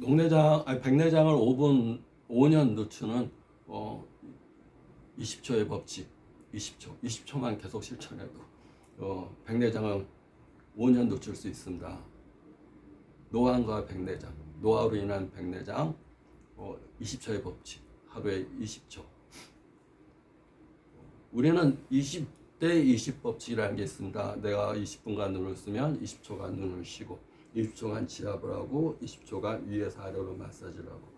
녹내장 아니 백내장을 5분 5년 늦추는 어 20초의 법칙 20초 20초만 계속 실천해도 어 백내장은 5년 늦출 수 있습니다. 노안과 백내장 노화로 인한 백내장 어 20초의 법칙 하루에 20초 우리는 20대 20 법칙이라는 게 있습니다. 내가 20분간 눈을 쓰면 20초간 눈을 쉬고 20초간 지압을 하고 20초간 위에서 아래로 마사지를 하고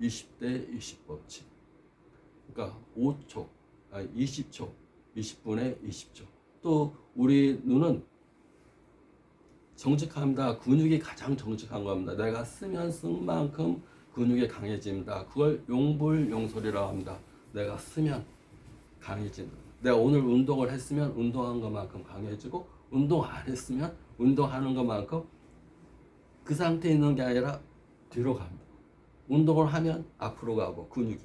20대 20 법칙 그러니까 5초 아니 20초 20분에 20초 또 우리 눈은 정직합니다. 근육이 가장 정직한 겁니다. 내가 쓰면 쓴 만큼 근육이 강해집니다. 그걸 용불용설이라고 합니다. 내가 쓰면 강해진다. 내가 오늘 운동을 했으면 운동한 것만큼 강해지고 운동 안 했으면 운동하는 것만큼 그 상태에 있는 게 아니라 뒤로 갑니다. 운동을 하면 앞으로 가고 근육이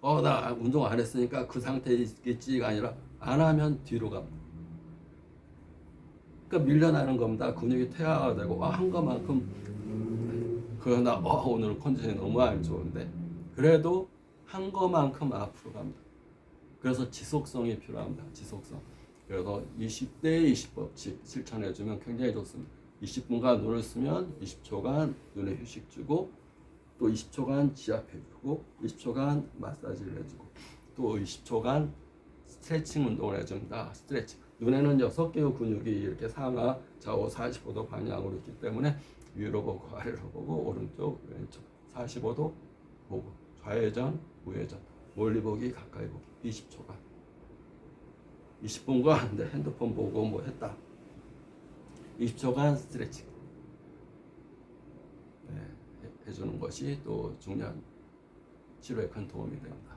어 나 운동 안 했으니까 그 상태에 있겠지가 아니라 안 하면 뒤로 갑니다. 그러니까 밀려나는 겁니다. 근육이 퇴화가 되고 아, 한 것만큼 그러나 어, 오늘 컨디션이 너무 안 좋은데 그래도 한 것만큼 앞으로 갑니다. 그래서 지속성이 필요합니다. 지속성. 그래서 20대 20 법칙 실천해주면 굉장히 좋습니다. 20분간 눈을 쓰면 20초간 눈에 휴식 주고 또 20초간 지압해 주고 20초간 마사지를 해주고 또 20초간 스트레칭 운동을 해줍니다. 스트레칭. 눈에는 6개의 근육이 이렇게 상하 좌우 45도 방향으로 있기 때문에 위로 보고 아래로 보고 오른쪽 왼쪽 45도 보고 좌회전 우회전 멀리 보기 가까이 보기. 20초간 20분간 내 핸드폰 보고 뭐 했다. 20초간 스트레칭. 네, 해- 해주는 것이 또 중요한 치료에 큰 도움이 됩니다.